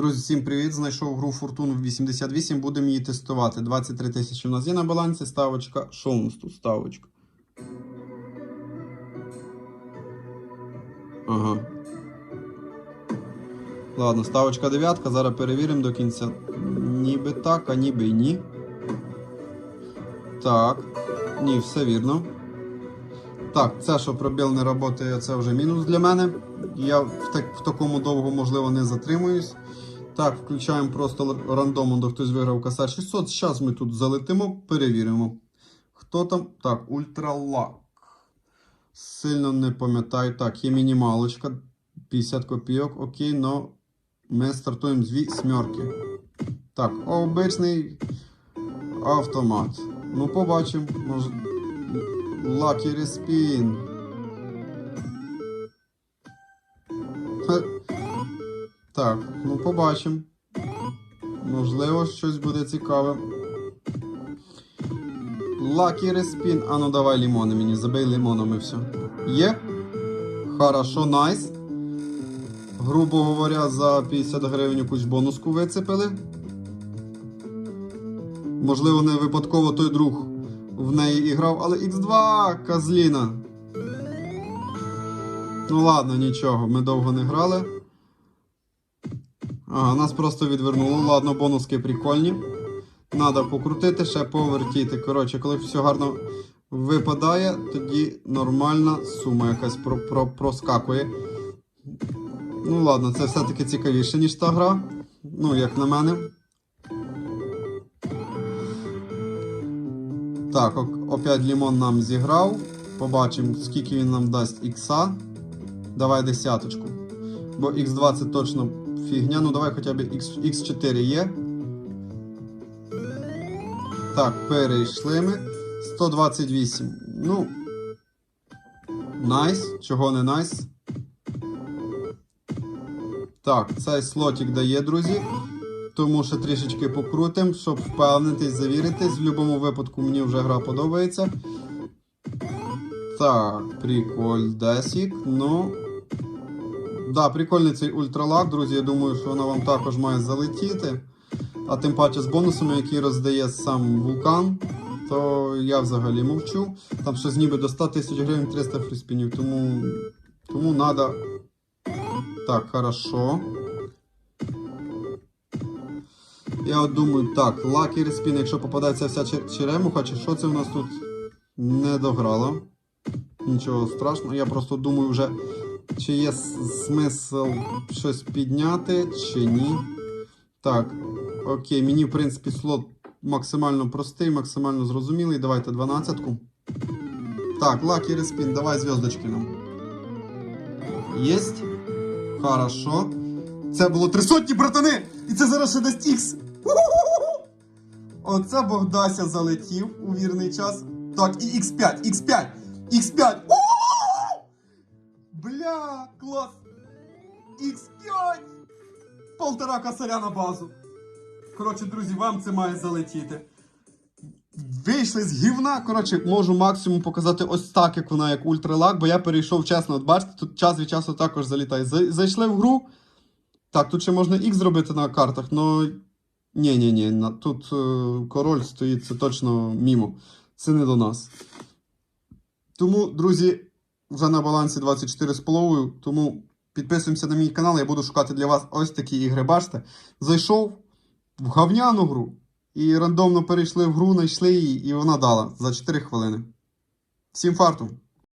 Друзі, всім привіт! Знайшов гру Фортуну 88, будемо її тестувати. 23 тисячі у нас є на балансі, ставочка. Що у нас тут ставочка? Ага. Ладно, ставочка дев'ятка, зараз перевіримо до кінця. Ніби так, а ніби ні. Так. Ні, все вірно. Так, це, що пробіл не працює, це вже мінус для мене. Я в, так, в такому довго, можливо, не затримуюсь. Так, включаємо просто рандомно, до хтось виграв косар 600. Зараз ми тут залетимо, перевіримо. Хто там? Так, ультралак. Сильно не пам'ятаю. Так, є мінімалочка. 50 копійок. Окей, но ми стартуємо з вісьмерки. Так, обичний автомат. Ну, побачимо. Може... Lucky Respin. Так, ну побачимо. Можливо, щось буде цікаве. Lucky Respin. А ну давай лімони мені, забий лимоном і все. Є? Хорошо, найс. Грубо говоря, за 50 гривень якусь бонуску вицепили. Можливо, не випадково той друг в неї і грав, але X2 Козліна. Ну ладно, нічого, ми довго не грали. Ага, нас просто відвернуло. Ладно, бонуски прикольні. Надо покрутити, ще повертіти. Коротше, коли все гарно випадає, тоді нормальна сума якась про, про, проскакує. Ну ладно, це все-таки цікавіше, ніж та гра. Ну, як на мене. Так, опять лімон нам зіграв. Побачимо, скільки він нам дасть ікса. Давай десяточку. Бо X2 це точно фігня. Ну давай хоча б X, X4 є. Так, перейшли ми. 128. Ну. Найс. Чого не найс? Так, цей слотик дає, друзі. Тому що трішечки покрутим, щоб впевнитись, завіритись. В будь-якому випадку мені вже гра подобається. Так, приколь Десік. Ну. Да, прикольний цей ультралак, друзі. Я думаю, що вона вам також має залетіти. А тим паче з бонусами, які роздає сам вулкан, то я взагалі мовчу. Там щось ніби до 100 тисяч гривень 300 фріспінів, тому. Тому надо. Так, хорошо. Я от думаю, так, Lucky Respin, якщо попадається вся чер- черемуха, чи що це у нас тут не дограло. Нічого страшного, я просто думаю вже, чи є смисл щось підняти, чи ні. Так, окей, мені, в принципі, слот максимально простий, максимально зрозумілий. Давайте 12-ку. Так, Lucky Respin, давай зв'язочки нам. Єсть. Хорошо. Це було три сотні, братани! І це зараз ще дасть ікс. Оце Богдася залетів у вірний час. Так, і X5, X5, X5. Бля, клас. X5. Полтора косаря на базу. Коротше, друзі, вам це має залетіти. Вийшли з гівна. Коротше, можу максимум показати ось так, як вона, як ультралак, бо я перейшов чесно. От бачите, тут час від часу також залітає. Зайшли в гру. Так, тут ще можна X зробити на картах, але. Ні, ні, ні, тут е, король стоїть, це точно мімо. Це не до нас. Тому, друзі, вже на балансі 24,5. Тому підписуємося на мій канал, я буду шукати для вас ось такі ігри. Бачите, зайшов в говняну гру і рандомно перейшли в гру, знайшли її, і вона дала за 4 хвилини. Всім фарту!